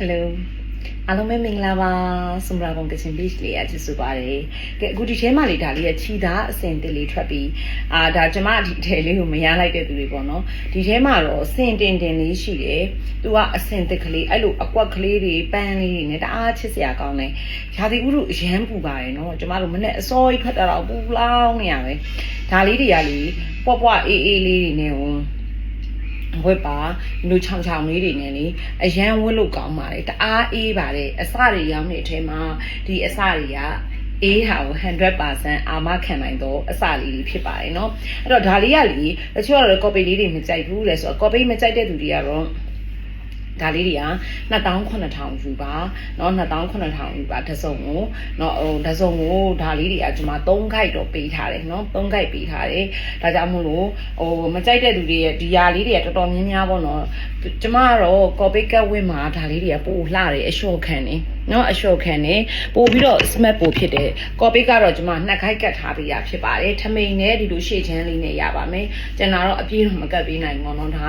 Hello အားလုံးပဲမင်္ဂလာပါစမရာကွန်ကချင် beach လေးအချစ်ဆိုပါတယ်ကဲအခုဒီထဲမှာလေဒါလေးကချီသားအစင်တင်လေးထွက်ပြီးအာဒါကျမဒီထဲလေးကိုမရလိုက်တဲ့သူတွေပေါ့နော်ဒီထဲမှာတော့အစင်တင်တင်လေးရှိတယ်သူကအစင်တက်ကလေးအဲ့လိုအကွက်ကလေးတွေပန်းလေးတွေနဲ့တအားချစ်စရာကောင်းတယ်ရာသီဥတုအရန်ပူပါတယ်နော်ကျမတို့မနေ့အစောကြီးထွက်တာတော့ပူလောင်းနေရပဲဒါလေးတွေကလေပွားပွားအေးအေးလေးတွေနဲ့ဟို ဝက်ပါလူချောင်ချောင်လေးတွေနဲ့လေအရန်ဝက်လို့ကောင်းပါတယ်တအားအေးပါတယ်အစတွေရောင်းနေတဲ့အထဲမှာဒီအစတွေကအေးဟာကို100%အာမခံနိုင်တော့အစလေးတွေဖြစ်ပါတယ်เนาะအဲ့တော့ဒါလေးကလေတချို့ကတော့ copy လေးတွေမကြိုက်ဘူးလေဆိုတော့ copy မကြိုက်တဲ့သူတွေကတော့ ဒါလေးတွေက28000ယူပါเนาะ28000ယူပါတစ်စုံကိုเนาะဟိုတစ်စုံကိုဒါလေးတွေကကျွန်မ3ခိုက်တော့ပေးထားတယ်เนาะ3ခိုက်ပေးထားတယ်ဒါကြောင့်မို့လို့ဟိုမကြိုက်တဲ့သူတွေရဲ့ဒီယာလေးတွေကတော်တော်များများပေါ့เนาะကျမကတော့ copy cut ဝင်းမှာဒါလေးတွေကပို့လှတယ်အလျှော့ခံနေเ နော်အလျှော့ခံနဲ့ပို့ပြီးတော့ smart ပို့ဖြစ်တယ်ကော်ပိတ်ကတော့ကျွန်မနှစ်ခိုက်ကတ်ထားပေးရဖြစ်ပါတယ်ထမိန်နဲ့ဒီလိုရှေ့ချမ်းလေးနဲ့ရပါမယ်ကျွန်တော်တော့အပြည့်မကတ်ပေးနိုင်ဘူးနော်ဒါ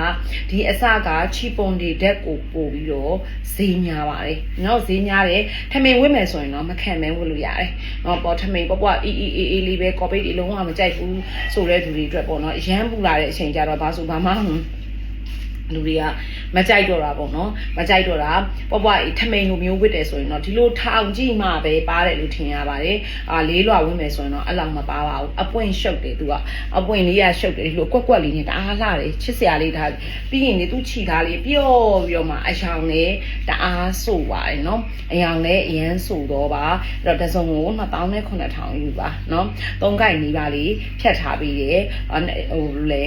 ဒီအစကချီပုံတွေဓာတ်ကိုပို့ပြီးတော့ဈေးများပါတယ်နော်ဈေးများတယ်ထမိန်ဝတ်မယ်ဆိုရင်တော့မခံမဲဝတ်လို့ရတယ်နော်ပေါ်ထမိန်ပေါ့ပေါ့အီအီအေးအေးလေးပဲကော်ပိတ်တွေလုံးဝမကြိုက်ဘူးဆိုတဲ့သူတွေအတွက်ပေါ့နော်ရမ်းပူလာတဲ့အချိန်ကြတော့ဘာဆိုဘာမှ လူတွေကမကြိုက်တော့တာပေါ့နော်မကြိုက်တော့တာပွားပွားထမိန်လိုမျိုးဝစ်တယ်ဆိုရင်တော့ဒီလိုထောင်ကြည့်မှပဲပါတယ်လို့ထင်ရပါတယ်အာလေးလွာဝင်းမယ်ဆိုရင်တော့အဲ့လောက်မပါပါဘူးအပွင့်ရှုပ်တယ်သူကအပွင့်လေးရရှုပ်တယ်ဒီလိုကွက်ကွက်လေးနဲ့တအားလှတယ်ချစ်စရာလေးဒါပြီးရင်လေသူခြိသားလေးပျော့ပြီးတော့မှအယောင်နဲ့တအားဆိုပါတယ်နော်အယောင်နဲ့အရန်ဆိုတော့ပါအဲ့တော့တစ်စုံကို2900ယူပါနော်သုံးခိုင်နေပါလေဖြတ်ထားပြီးတယ်ဟိုလေ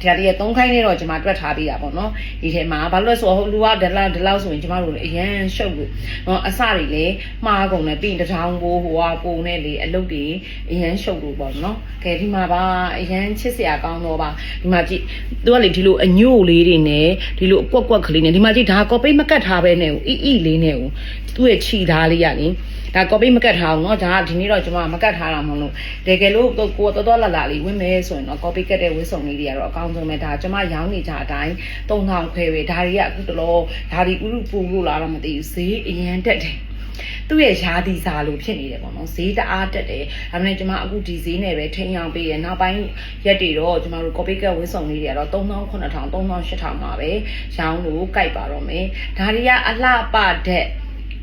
ဒီဟာတည်းသုံးခိုင်းနေတော့ကျွန်မတွက်ထားပေးတာပေါ့နော်ဒီထဲမှာဘာလို့လဲဆိုတော့ဟိုလူကဒလောက်ဒလောက်ဆိုရင်ကျွန်မတို့လည်းအရန်ရှုပ်လို့နော်အစတွေလည်းမှားကုန်တယ်ပြီးရင်တထောင်ဘိုးဟိုကပုံနဲ့လေအလုတ်တွေအရန်ရှုပ်လို့ပေါ့နော်ကဲဒီမှာပါအရန်ချစ်စရာကောင်းတော့ပါဒီမှာကြည့်သူကလေဒီလိုအညို့လေးတွေနဲ့ဒီလိုအကွက်ကွက်ကလေးနဲ့ဒီမှာကြည့်ဒါကော်ပိတ်မကတ်ထားပဲနဲ့ဦးအီအီလေးနဲ့ဦးသူ့ရဲ့ခြီသားလေးရလေ ဒါ copy မကတ်ထားအောင်เนาะဒါကဒီနေ့တော့ကျွန်မမကတ်ထားတာမဟုတ်လို့တကယ်လို့ကိုတော်တော်လာလာလေးဝင်မယ်ဆိုရင်တော့ copy ကတ်တဲ့ဝစ်စုံလေးတွေကတော့အကောင်းဆုံးပဲဒါကျွန်မရောင်းနေကြအတိုင်း3000ခွဲပဲဒါတွေကအခုတလောဒါဒီဥရုပူလို့လာတော့မသိဘူးဈေးအရင်တက်တယ်သူ့ရဲ့ရှားဒီစာလိုဖြစ်နေတယ်ပေါ့နော်ဈေးတအားတက်တယ်ဒါပေမဲ့ကျွန်မအခုဒီဈေးနဲ့ပဲထိန်းအောင်ပေးရနောက်ပိုင်းရက်တွေတော့ကျွန်မတို့ copy cut ဝင်းဆောင်လေးတွေကတော့3000 9000 3000 8000မှာပဲရောင်းလို့ကြိုက်ပါတော့မယ်ဒါတွေကအလှပတဲ့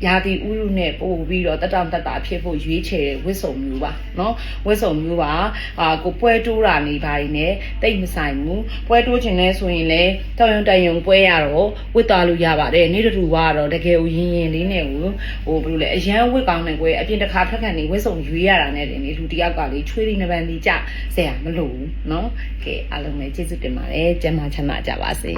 ရာသီဥတုနဲ့ပို့ပြီးတော့တက်တောင့်တက်တာဖြစ်ဖို့ရွေးချယ်တဲ့ဝတ်စုံမျိုးပါနော်ဝတ်စုံမျိုးပါအာကိုပွဲတိုးတာနေပါနေနဲ့တိတ်မဆိုင်ဘူးပွဲတိုးခြင်းလဲဆိုရင်လဲတောင်ယုံတိုင်ယုံပွဲရတော့ဝတ်သွားလို့ရပါတယ်နေ့တူကတော့တကယ်ကိုရင်ရင်လေးနဲ့ကိုဟိုဘယ်လိုလဲအရန်ဝတ်ကောင်းတယ်ကွယ်အပြင်တစ်ခါထက်ခန့်နေဝတ်စုံရွေးရတာနဲ့တင်လေလူတယောက်ကလေချွေးလေးနှစ်ပန်းလေးကြဆရာမလို့နော်ကဲအားလုံးပဲကျေးဇူးတင်ပါတယ်ကျမ်းမာချမ်းသာကြပါစေ